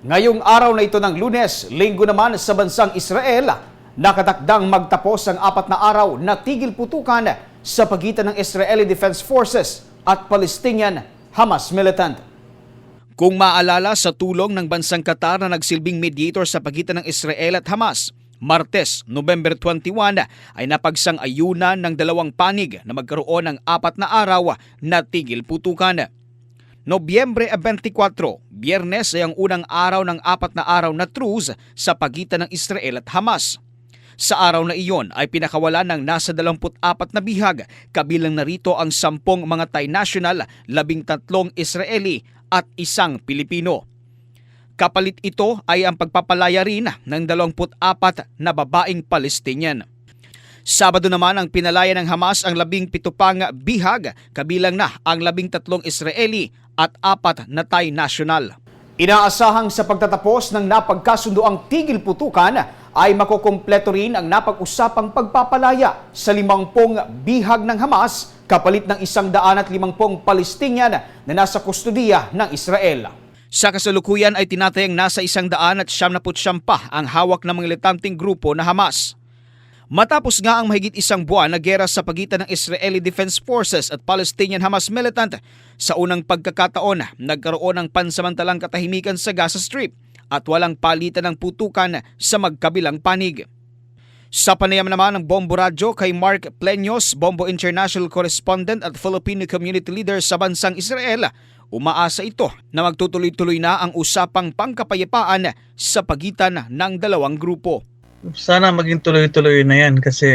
Ngayong araw na ito ng lunes, linggo naman sa bansang Israel, nakatakdang magtapos ang apat na araw na tigil putukan sa pagitan ng Israeli Defense Forces at Palestinian Hamas militant. Kung maalala sa tulong ng bansang Qatar na nagsilbing mediator sa pagitan ng Israel at Hamas, Martes, November 21 ay napagsang-ayunan ng dalawang panig na magkaroon ng apat na araw na tigil putukan. Nobyembre 24, biyernes ay ang unang araw ng apat na araw na truce sa pagitan ng Israel at Hamas. Sa araw na iyon ay pinakawalan ng nasa 24 na bihag, kabilang narito ang sampung mga Thai national, labing tatlong Israeli at isang Pilipino. Kapalit ito ay ang pagpapalaya rin ng 24 na babaeng Palestinian. Sabado naman ang pinalaya ng Hamas ang labing pito pang bihag, kabilang na ang labing tatlong Israeli at apat na Thai national. Inaasahang sa pagtatapos ng napagkasundo ang tigil putukan ay makukumpleto rin ang napag-usapang pagpapalaya sa limangpong bihag ng Hamas kapalit ng isang daan at limangpong Palestinian na nasa kustudiya ng Israel. Sa kasalukuyan ay tinatayang nasa isang daan at siyam na pa ang hawak ng militanteng grupo na Hamas. Matapos nga ang mahigit isang buwan na gera sa pagitan ng Israeli Defense Forces at Palestinian Hamas militant, sa unang pagkakataon nagkaroon ng pansamantalang katahimikan sa Gaza Strip at walang palitan ng putukan sa magkabilang panig. Sa panayam naman ng Bombo Radyo kay Mark Pleños, Bombo International Correspondent at Filipino Community Leader sa bansang Israel, umaasa ito na magtutuloy-tuloy na ang usapang pangkapayapaan sa pagitan ng dalawang grupo. Sana maging tuloy-tuloy na yan kasi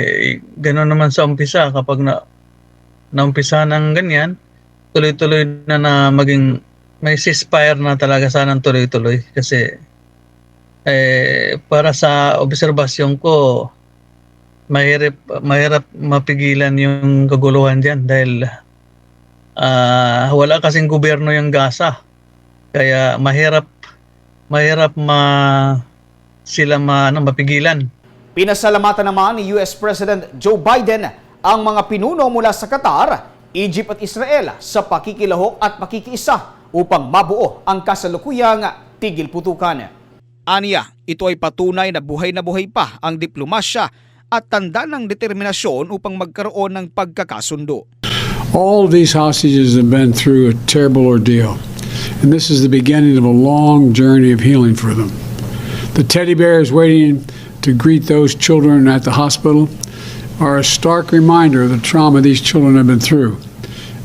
gano'n naman sa umpisa. Kapag na naumpisa ng ganyan, tuloy-tuloy na na maging may ceasefire na talaga sanang tuloy-tuloy. Kasi eh, para sa obserbasyon ko mahirap mahirap mapigilan yung kaguluhan diyan dahil ah, wala kasing gobyerno yung Gaza. Kaya mahirap mahirap ma sila ma, ano, mapigilan. Pinasalamatan naman ni US President Joe Biden ang mga pinuno mula sa Qatar, Egypt at Israel sa pakikilahok at pakikiisa upang mabuo ang kasalukuyang tigil putukan. Aniya, ito ay patunay na buhay na buhay pa ang diplomasya at tanda ng determinasyon upang magkaroon ng pagkakasundo. All these hostages have been through a terrible ordeal, and this is the beginning of a long journey of healing for them. The teddy bears waiting to greet those children at the hospital are a stark reminder of the trauma these children have been through,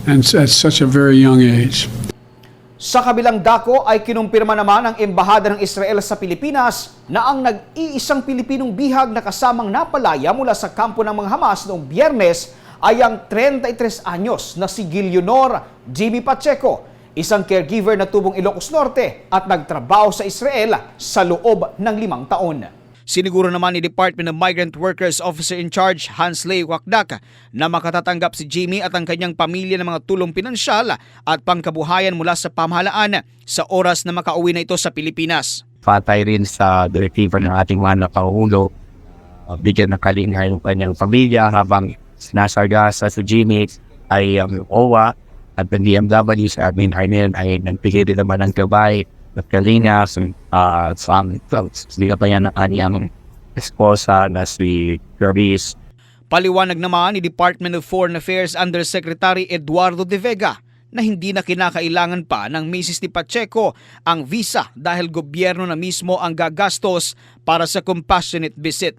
and at such a very young age. Sa kabilang dako ay kinumpirma naman ng Embahada ng Israel sa Pilipinas na ang nag-iisang Pilipinong bihag na kasamang napalaya mula sa kampo ng mga Hamas noong biyernes ay ang 33 anyos na si Gilionor Jimmy Pacheco, isang caregiver na tubong Ilocos Norte at nagtrabaho sa Israel sa loob ng limang taon. Siniguro naman ni Department of Migrant Workers Officer in Charge Hans Ley Wakdak na makatatanggap si Jimmy at ang kanyang pamilya ng mga tulong pinansyal at pangkabuhayan mula sa pamahalaan sa oras na makauwi na ito sa Pilipinas. patay rin sa directive ng ating mga nakaulo. Uh, bigyan ng kalinga yung kanyang pamilya habang nasa Gaza si Jimmy ay um, OWA at ng DMW sa amin Arnel ay nagbigay din naman ng gabay at kalinga uh, sa hindi pa yan ng kanyang esposa na si Gravis Paliwanag naman ni Department of Foreign Affairs Undersecretary Eduardo De Vega na hindi na kinakailangan pa ng Mrs. ni Pacheco ang visa dahil gobyerno na mismo ang gagastos para sa compassionate visit.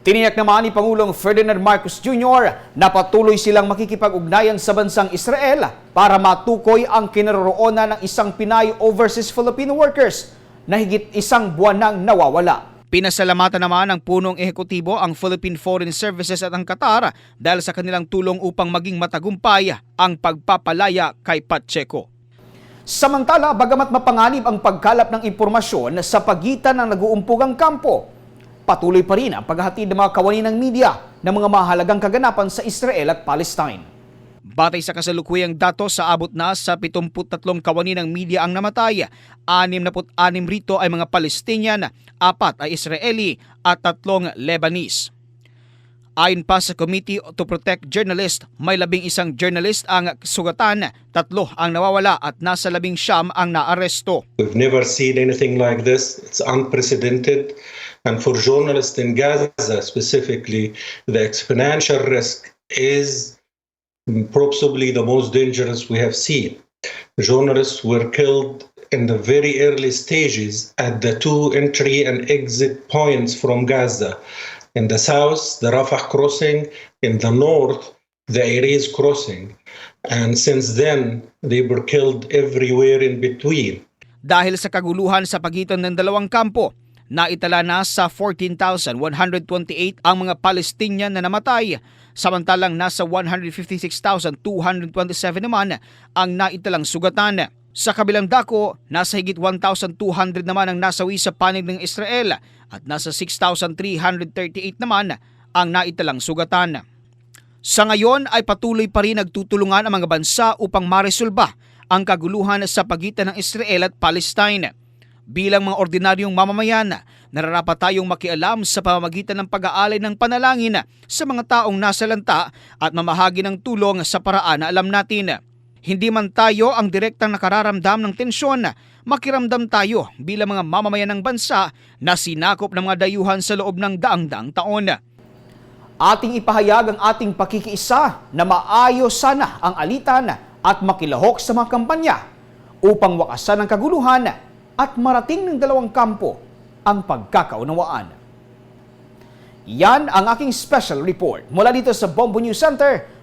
Tiniyak naman ni Pangulong Ferdinand Marcos Jr. na patuloy silang makikipag-ugnayan sa bansang Israel para matukoy ang kinaroroonan ng isang Pinay overseas Filipino workers na higit isang buwan nang nawawala. Pinasalamatan naman ng punong ehekutibo ang Philippine Foreign Services at ang Qatar dahil sa kanilang tulong upang maging matagumpay ang pagpapalaya kay Pacheco. Samantala, bagamat mapanganib ang pagkalap ng impormasyon sa pagitan ng nag-uumpugang kampo, patuloy pa rin ang paghahatid ng mga kawani ng media ng mga mahalagang kaganapan sa Israel at Palestine. Batay sa kasalukuyang datos sa abot na sa 73 kawani ng media ang namatay, 66 rito ay mga Palestinian, apat ay Israeli at tatlong Lebanese. Ayon pa sa Committee to Protect Journalists, may labing isang journalist ang sugatan, tatlo ang nawawala at nasa labing siyam ang naaresto. We've never seen anything like this. It's unprecedented. And for journalists in Gaza specifically, the exponential risk is possibly the most dangerous we have seen. Journalists were killed in the very early stages at the two entry and exit points from Gaza. In the south, the Rafah crossing, in the north, the Erez crossing. And since then, they were killed everywhere in between. Dahil sa kaguluhan sa pagitan ng dalawang kampo, naitala na sa 14,128 ang mga Palestinian na namatay, samantalang nasa 156,227 naman ang naitalang sugatan. Sa kabilang dako, nasa higit 1,200 naman ang nasawi sa panig ng Israel at nasa 6,338 naman ang naitalang sugatan. Sa ngayon ay patuloy pa rin nagtutulungan ang mga bansa upang maresolba ang kaguluhan sa pagitan ng Israel at Palestine. Bilang mga ordinaryong mamamayan, nararapat tayong makialam sa pamamagitan ng pag-aalay ng panalangin sa mga taong nasa lanta at mamahagi ng tulong sa paraan na alam natin. Hindi man tayo ang direktang nakararamdam ng tensyon, makiramdam tayo bilang mga mamamayan ng bansa na sinakop ng mga dayuhan sa loob ng daang-daang taon. Ating ipahayag ang ating pakikiisa na maayos sana ang alitan at makilahok sa mga kampanya upang wakasan ang kaguluhan at marating ng dalawang kampo ang pagkakaunawaan. Yan ang aking special report mula dito sa Bombo News Center